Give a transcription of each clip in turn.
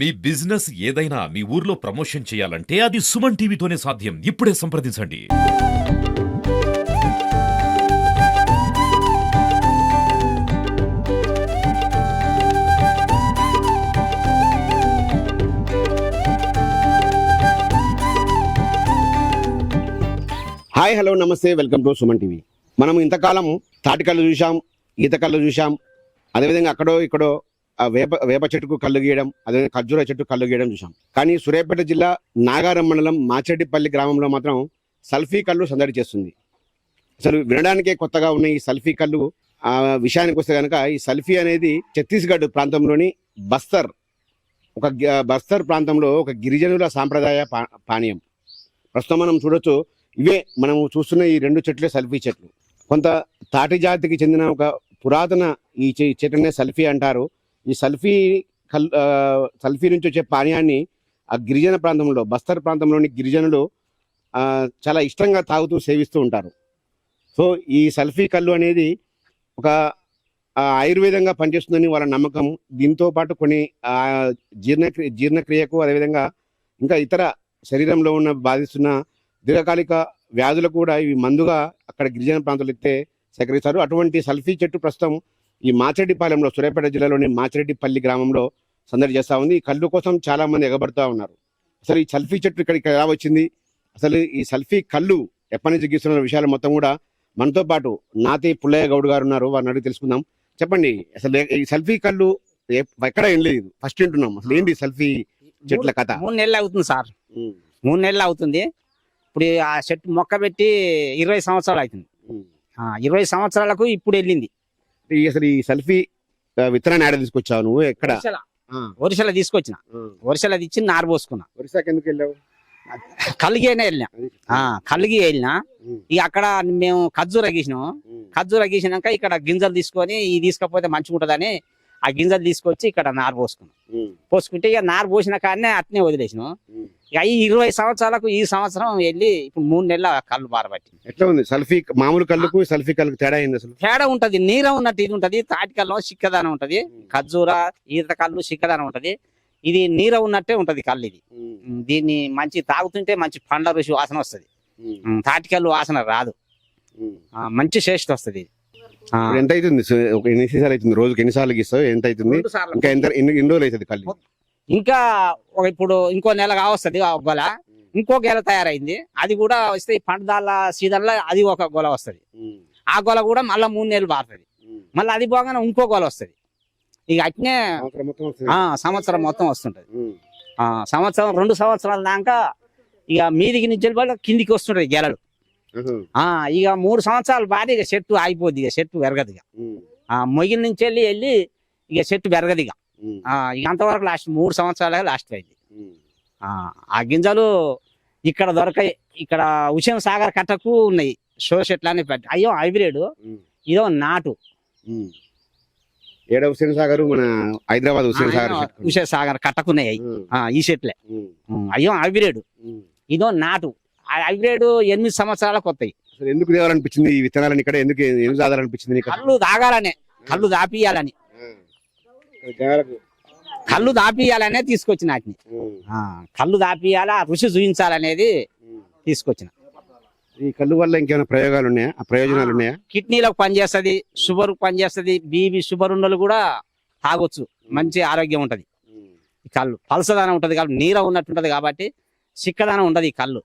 మీ business ఏదైనా మీ ఊర్లో promotion చేయాలంటే అది సుమన్ టీవీతోనే సాధ్యం. ఇప్పుడే సంప్రదించండి. Hi hello namaste welcome to Suman TV. మనం ఇంతకాలం తాటికళ్ళు చూసాం ఈతకళ్ళు చూసాం అదేవిధంగా అక్కడో ఇక్కడో వేప వేప చెట్టుకు కళ్ళు గీయడం అదే ఖర్జూర చెట్టు కళ్ళు గీయడం చూసాం కానీ సూర్యాపేట జిల్లా నాగారం మండలం మాచెడ్డిపల్లి గ్రామంలో మాత్రం సల్ఫీ కళ్ళు సందడి చేస్తుంది. అసలు వినడానికే కొత్తగా ఉన్న ఈ సల్ఫీ కళ్ళు ఆ విషయానికి వస్తే కనుక ఈ సల్ఫీ అనేది ఛత్తీస్గఢ్ ప్రాంతంలోని బస్తర్ ఒక బస్తర్ ప్రాంతంలో ఒక గిరిజనుల సాంప్రదాయ పా- పానీయం. ప్రస్తుతం మనం చూడొచ్చు ఇవే మనం చూస్తున్న ఈ రెండు చెట్లే సల్ఫీ చెట్లు. కొంత తాటి జాతికి చెందిన ఒక పురాతన ఈ చె- చెట్టునే సల్ఫీ అంటారు. ఈ సల్ఫీ కల్ సల్ఫీ నుంచి వచ్చే పానీయాన్ని ఆ గిరిజన ప్రాంతంలో బస్తర్ ప్రాంతంలోని గిరిజనులు చాలా ఇష్టంగా తాగుతూ సేవిస్తూ ఉంటారు. సో ఈ సల్ఫీ కళ్ళు అనేది ఒక ఆయుర్వేదంగా పనిచేస్తుందని వాళ్ళ నమ్మకం. దీంతో పాటు కొన్ని జీర్ణక్రియ జీర్ణక్రియకు అదేవిధంగా ఇంకా ఇతర శరీరంలో ఉన్న బాధిస్తున్న దీర్ఘకాలిక వ్యాధులు కూడా ఇవి మందుగా అక్కడ గిరిజన ప్రాంతాలు ఎత్తే సేకరిస్తారు. అటువంటి సల్ఫీ చెట్టు ప్రస్తుతం ఈ మాచిరెడ్డిపాలెంలో సూర్యాపేట జిల్లాలోని మాచిరెడ్డిపల్లి గ్రామంలో సందడి చేస్తా ఉంది. ఈ కళ్ళు కోసం చాలా మంది ఎగబడుతూ ఉన్నారు. అసలు ఈ సల్ఫీ చెట్టు ఇక్కడికి ఎలా వచ్చింది? అసలు ఈ సల్ఫీ కళ్ళు ఎప్పటి నుంచి గీస్తున్న విషయాలు మొత్తం కూడా మనతో పాటు నాతి పుల్లయ్య గౌడ్ గారు ఉన్నారు. వారిని అడిగి తెలుసుకుందాం. చెప్పండి అసలు ఈ సల్ఫీ కళ్ళు ఎక్కడ ఏం లేదు. ఫస్ట్ వింటున్నాం. అసలు ఏంటి సల్ఫీ చెట్ల కథ? మూడు నెలలు అవుతుంది సార్. మూడు నెలలు అవుతుంది. ఇప్పుడు ఆ చెట్టు మొక్క పెట్టి ఇరవై సంవత్సరాలు అవుతుంది. ఆ, ఇరవై సంవత్సరాలకు ఇప్పుడు వెళ్ళింది. ఈ అసలు ఈ సెల్ఫీ విత్తనాన్ని ఆడ తీసుకొచ్చావు నువ్వు? ఎక్కడ? వరిసెల. వరిసెల తీసుకొచ్చిన. వరిసెల తెచ్చి నారు పోసుకున్నా. ఒరిసాకి ఎందుకు వెళ్ళావు? కల్లిగి అయినా వెళ్ళినా ఆ, కల్లిగి వెళ్ళినా. ఇక అక్కడ మేము ఖర్జూర గీసినాం. ఖర్జూర గీసినాక ఇక్కడ గింజలు తీసుకొని ఇది తీసుకపోతే మంచిగా ఉంటుందని ఆ గింజలు తీసుకొచ్చి ఇక్కడ నారు పోసుకున్నాం. పోసుకుంటే ఇక నారు పోసిన కాడనే అట్నే వదిలేసినాం. ఈ ఇరవై సంవత్సరాలకు ఈ సంవత్సరం వెళ్ళి ఇప్పుడు మూడు నెలల కళ్ళు బారబట్టి ఎట్లా ఉంది? సెల్ఫీ మామూలు కళ్ళకు సెల్ఫీ కళ్ళకు తేడా అయింది అసలు? తేడా ఉంటది. నీర ఉన్నట్టు ఇది ఉంటది తాటికల్లో చిక్కదనం ఉంటది ఖర్జూర ఈత కళ్ళు చిక్కదనం ఉంటది. ఇది నీర ఉన్నట్టే ఉంటది కళ్ళు ఇది. దీన్ని మంచి తాగుతుంటే మంచి పండ్ల రుచి వాసన వస్తది. తాటికల్లు వాసన రాదు. మంచి టేస్ట్ వస్తది ఇది. ఎంత అవుతుంది? ఎన్ని సీసాలు అవుతుంది? రోజుకి ఎన్నిసార్లు గీస్తావు? ఎంత అవుతుంది. ఇంకా ఎంత ఎన్ని ఎన్ని రోజులు అవుతుంది కళ్ళు? ఇంకా ఒక ఇప్పుడు ఇంకో నెల కావస్తుంది గొల. ఇంకో గెల తయారైంది. అది కూడా వస్తే పంటదాల సీజన్లో అది ఒక గొల వస్తది. ఆ గొల కూడా మళ్ళీ మూడు నెలలు బారుతుంది మళ్ళీ అది పోగానే ఇంకో గొల వస్తది. ఇక అట్నే సంవత్సరం మొత్తం వస్తుంది. ఆ సంవత్సరం మొత్తం వస్తుంటది. సంవత్సరం రెండు సంవత్సరాల దాకా ఇక మీదికి నుంచి వెళ్ళి కిందికి వస్తుంటది గెలలు. ఇక మూడు సంవత్సరాలు బారి ఇక చెట్టు ఆగిపోద్ది ఇక చెట్టు పెరగదు ఇక మొగిలి నుంచి వెళ్ళి వెళ్ళి ఇక చెట్టు పెరగదు ఇక ఇక అంతవరకు లాస్ట్ మూడు సంవత్సరాలే లాస్ట్ అయింది. ఆ గింజలు ఇక్కడ దొరకాయి ఇక్కడ ఉషం సాగర్ కట్టకు ఉన్నాయి. షో చెట్లు అని పెట్టి అయ్యో హైబ్రిడ్. ఇదో నాటు. ఏడ హుసేన్ సాగర్? మన హైదరాబాద్ హుసేన్ సాగర్. ఉష సాగర్ కట్టకున్నాయి ఈ చెట్లే అయ్యో హైబ్రిడ్. ఇదో నాటు. ఆ హైబ్రిడ్ ఎనిమిది సంవత్సరాలకు వస్తాయి. ఎందుకు తేవాలనిపించింది? ఈ విత్తనాలను ఇక్కడ ఎందుకు ఎందుకు తాగాలనిపించింది కళ్ళు తాగాలనే. కళ్ళు దాపియాలని కళ్ళు దాపియాలనే తీసుకొచ్చిన వాటిని. కళ్ళు దాపియాల రుచి చూపించాలనేది. తీసుకొచ్చిన. ఈ కళ్ళు వల్ల ఇంకేమైనా ప్రయోగాలు ఉన్నాయా ప్రయోజనాలు ఉన్నాయా? కిడ్నీలకు పనిచేస్తది షుగర్ పనిచేస్తది బీబీ షుగర్ ఉన్నలు కూడా తాగొచ్చు. మంచి ఆరోగ్యం ఉంటది. ఈ కళ్ళు పలసదనం ఉంటది కాబట్టి నీర ఉన్నట్టు ఉంటది కాబట్టి చిక్కదనం ఉండదు ఈ కళ్ళు.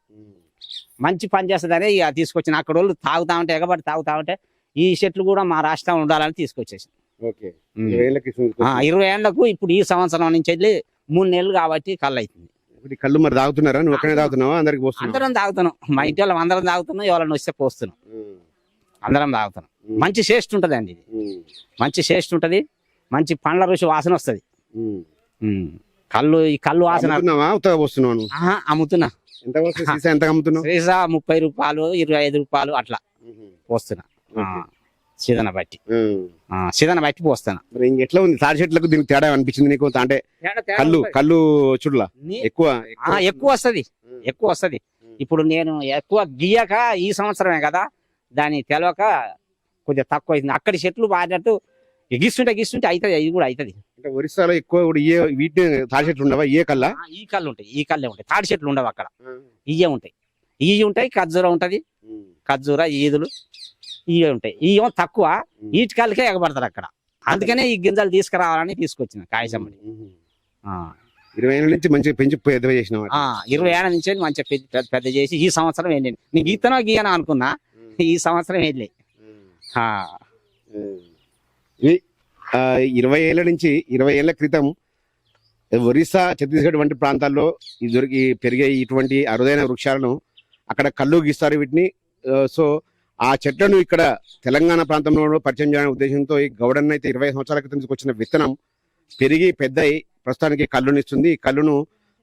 మంచి పని చేస్తుందని ఇక తీసుకొచ్చిన. అక్కడ వాళ్ళు తాగుతా ఉంటే ఎగబడి తాగుతా ఉంటే ఈ చెట్లు కూడా మా రాష్ట్రం ఉండాలని తీసుకొచ్చేసి ఓకే ఇరవై ఏళ్ళకు ఇప్పుడు ఈ సంవత్సరం నుంచి వెళ్ళి మూడు నెలలు కాబట్టి కళ్ళు అవుతుంది ఇప్పుడు కళ్ళు మరి తాగుతున్నారా? నువ్వు ఒక్కనే తాగుతున్నావా? అందరికి పోస్తున్నావా? అందరం తాగుతున్నాం. మా ఇంటి వాళ్ళం అందరం తాగుతున్నాం ఎవరైనా వస్తే పోస్తున్నాం. అందరం తాగుతున్నాం. మంచి టేస్ట్ ఉంటది అండి ఇది. మంచి టేస్ట్ ఉంటది మంచి పండ్ల రుచి వాసన వస్తది. కళ్ళు ఈ కళ్ళు వాసన ఆహా, అమ్ముతున్నా. ఎంత సీసా ముప్పై రూపాయలు ఇరవై ఐదు రూపాయలు అట్లా పోస్తున్నా. సీదన బట్టి. సీదన బట్టి మరి ఇంక ఎట్లా ఉంది? తాడి చెట్లకు దీనికి తేడా అనిపించింది నీకు? అంటే కళ్ళు కళ్ళు చూడలా? ఎక్కువ ఆ, ఎక్కువ. వస్తది. ఎక్కువ వస్తది. ఇప్పుడు నేను ఎక్కువ గీయక ఈ సంవత్సరమే కదా దాన్ని తెలవక కొద్దిగా తక్కువ అయింది. అక్కడి చెట్లు పాడినట్టు గీస్తుంటే గీస్తుంటే అవుతుంది ఇది కూడా అవుతుంది అంటే ఒరిస్సాలో ఎక్కువ కూడా ఏ వీటిని తాడి చెట్లు ఉండవా? ఏ కల్లా? ఆ, ఈ కళ్ళు ఉంటాయి ఈ కళ్ళే ఉంటాయి. తాడి చెట్లు ఉండవు అక్కడ. ఇయ్యే ఉంటాయి. ఇవి ఉంటాయి ఖర్జూర ఉంటది. ఖర్జూర ఈదులు. ఇవే ఉంటాయి. ఇవేమో తక్కువ. ఈటి కాళ్ళకే ఎగబడతారు అక్కడ. అందుకనే ఈ గింజలు తీసుకురావాలని తీసుకొచ్చిన కాయసమ్మడి ఆ, ఇరవై ఏళ్ళ నుంచి మంచిగా పెంచి పెద్ద చేసిన ఇరవై ఏళ్ళ నుంచి మంచిగా పెద్ద చేసి ఈ సంవత్సరం వెళ్ళింది నీకు గీతనో గీయనో అనుకున్నా ఈ సంవత్సరం వెళ్ళి ఇవి ఇరవై ఏళ్ళ నుంచి ఇరవై ఏళ్ళ క్రితం ఒరిస్సా ఛత్తీస్గఢ్ వంటి ప్రాంతాల్లో దొరికి పెరిగే ఇటువంటి అరుదైన వృక్షాలను అక్కడ కళ్ళు గీస్తారు వీటిని. సో ఆ చెట్లను ఇక్కడ తెలంగాణ ప్రాంతంలో పరిచయం చేయడానికి ఉద్దేశంతో ఈ గౌడన్ అయితే ఇరవై సంవత్సరాల క్రితం తీసుకొచ్చిన విత్తనం పెరిగి పెద్దయి ప్రస్తుతానికి కళ్ళునిస్తుంది. ఈ కళ్ళును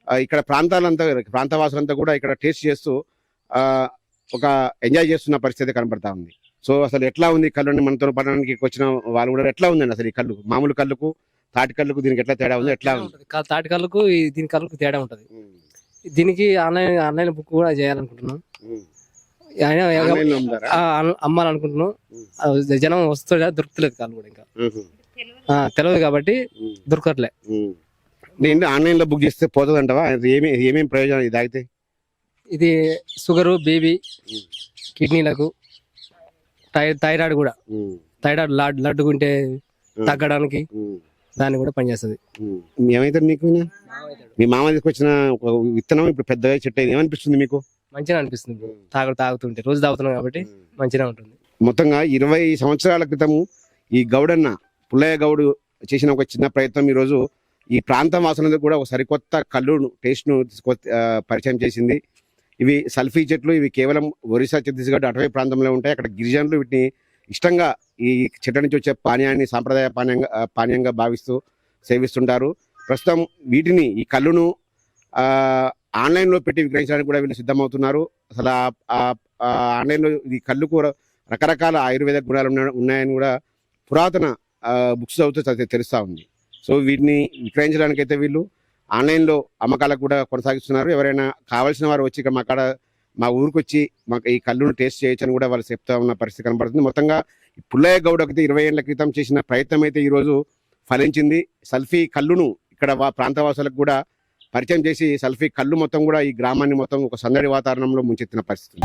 ఇక్కడ ప్రాంతాలంతా ప్రాంతవాసులంతా కూడా ఇక్కడ టేస్ట్ చేస్తూ ఆ, ఒక ఎంజాయ్ చేస్తున్న పరిస్థితి కనబడతా ఉంది. సో అసలు ఎట్లా ఉంది కళ్ళు మనతో పడడానికి వచ్చిన వాళ్ళు కూడా ఎట్లా ఉందండి అసలు ఈ కళ్ళు? మామూలు కళ్ళకు తాటి కళ్ళకు దీనికి ఎట్లా తేడా ఉంది ఎట్లా ఉంది? తాటి కళ్ళకు దీని కళ్ళకు తేడా ఉంటది. దీనికి ఆన్లైన్ ఆన్లైన్ బుక్ కూడా చేయాలనుకుంటున్నాం. ఆయన అమ్మాలనుకుంటున్నాం. ఆ, జనం వస్తుందా దొరుకుతలేదు కాళ్ళు కూడా ఇంకా. తెలియదు కాబట్టి. దొరకట్లే. నేను ఆన్లైన్లో బుక్ చేస్తే పోతుంది అంటవా ఏమి ఏమేమి ప్రయోజనం ఇది తాగితే ఇది షుగరు బేబీ కిడ్నీలకు థైరాయిడ్ కూడా. థైరాయిడ్ లడ్ లడ్డుకుంటే తగ్గడానికి. దాన్ని కూడా పనిచేస్తుంది. నీకు? ఈయన? మీ మామ తీసుకొచ్చిన ఒక విత్తనం ఇప్పుడు పెద్దగా చెట్టు ఏమనిపిస్తుంది మీకు? మంచిగా అనిపిస్తుంది ఇప్పుడు. తాగు తాగుతుంటే. రోజు తాగుతున్నాం కాబట్టి మంచిగా ఉంటుంది. మొత్తంగా ఇరవై సంవత్సరాల క్రితం ఈ గౌడన్న పుల్లయ్య గౌడు చేసిన ఒక చిన్న ప్రయత్నం ఈరోజు ఈ ప్రాంతం వాసనలకు కూడా ఒక సరికొత్త కళ్ళును టేస్ట్ను పరిచయం చేసింది. ఇవి సల్ఫీ చెట్లు ఇవి కేవలం ఒరిస్సా ఛత్తీస్గఢ్ అటవీ ప్రాంతంలో ఉంటాయి. అక్కడ గిరిజనులు వీటిని ఇష్టంగా ఈ చెట్ల నుంచి వచ్చే పానీయాన్ని సాంప్రదాయ పానీయంగా పానీయంగా భావిస్తూ సేవిస్తుంటారు. ప్రస్తుతం వీటిని ఈ కళ్ళును ఆన్లైన్లో పెట్టి విక్రయించడానికి కూడా వీళ్ళు సిద్ధమవుతున్నారు. అసలు ఆన్లైన్లో ఈ కళ్ళు కూడా రకరకాల ఆయుర్వేద గుణాలు ఉన్నాయని కూడా పురాతన బుక్స్ చదివితే తెలుస్తూ ఉంది. సో వీటిని విక్రయించడానికి అయితే వీళ్ళు ఆన్లైన్లో అమ్మకాలకు కూడా కొనసాగిస్తున్నారు. ఎవరైనా కావాల్సిన వారు వచ్చి ఇక్కడ మా కాడ మా ఊరికి వచ్చి మాకు ఈ కళ్ళును టేస్ట్ చేయొచ్చని కూడా వాళ్ళు చెప్తా ఉన్న పరిస్థితి కనబడుతుంది మొత్తంగా ఈ పుల్లయ్య గౌడకైతే ఇరవై ఏళ్ళ క్రితం చేసిన ప్రయత్నం అయితే ఈరోజు ఫలించింది. సల్ఫీ కళ్ళును ఇక్కడ వా- ప్రాంతవాసులకు కూడా పరిచయం చేసి సల్ఫీ కళ్ళు మొత్తం కూడా ఈ గ్రామాన్ని మొత్తం ఒక సందడి వాతావరణంలో ముంచెత్తిన పరిస్థితులు.